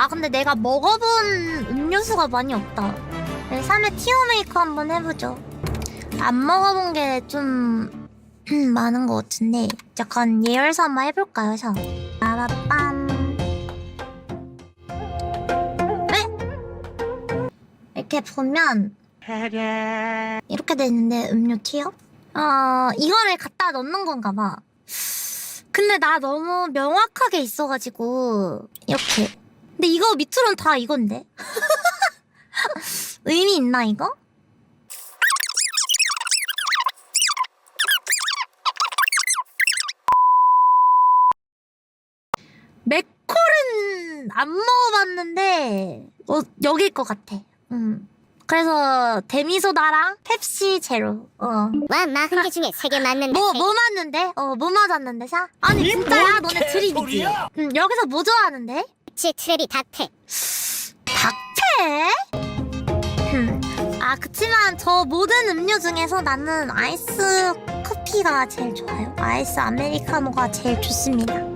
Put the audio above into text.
아 근데 내가 먹어본 음료수가 많이 없다. 3회 티어 메이커 한번 해보죠. 안 먹어본 게 좀 많은 것 같은데 약간 예열사 한번 해볼까요, 저? 빠라빰. 네? 이렇게 보면 이렇게 돼 있는데 음료 티어? 어 이거를 갖다 넣는 건가 봐. 근데 나 너무 명확하게 있어가지고 이렇게. 근데 이거 밑으로는 다 이건데. 의미 있나 이거? 맥콜은 안 먹어봤는데 어, 여길 것 같아. 음. 그래서 데미소다랑 펩시 제로. 어. 와, 마한개 중에 세 개 맞는다. 뭐, 세뭐 맞는데? 어, 뭐 맞았는데, 사? 아니, 이 진짜야? 뭔 너네 드립이지? 응, 여기서 뭐 좋아하는데? 치 트레비 닥테. 닥테? 흠. 아, 그치만 저 모든 음료 중에서 나는 아이스 커피가 제일 좋아요. 아이스 아메리카노가 제일 좋습니다.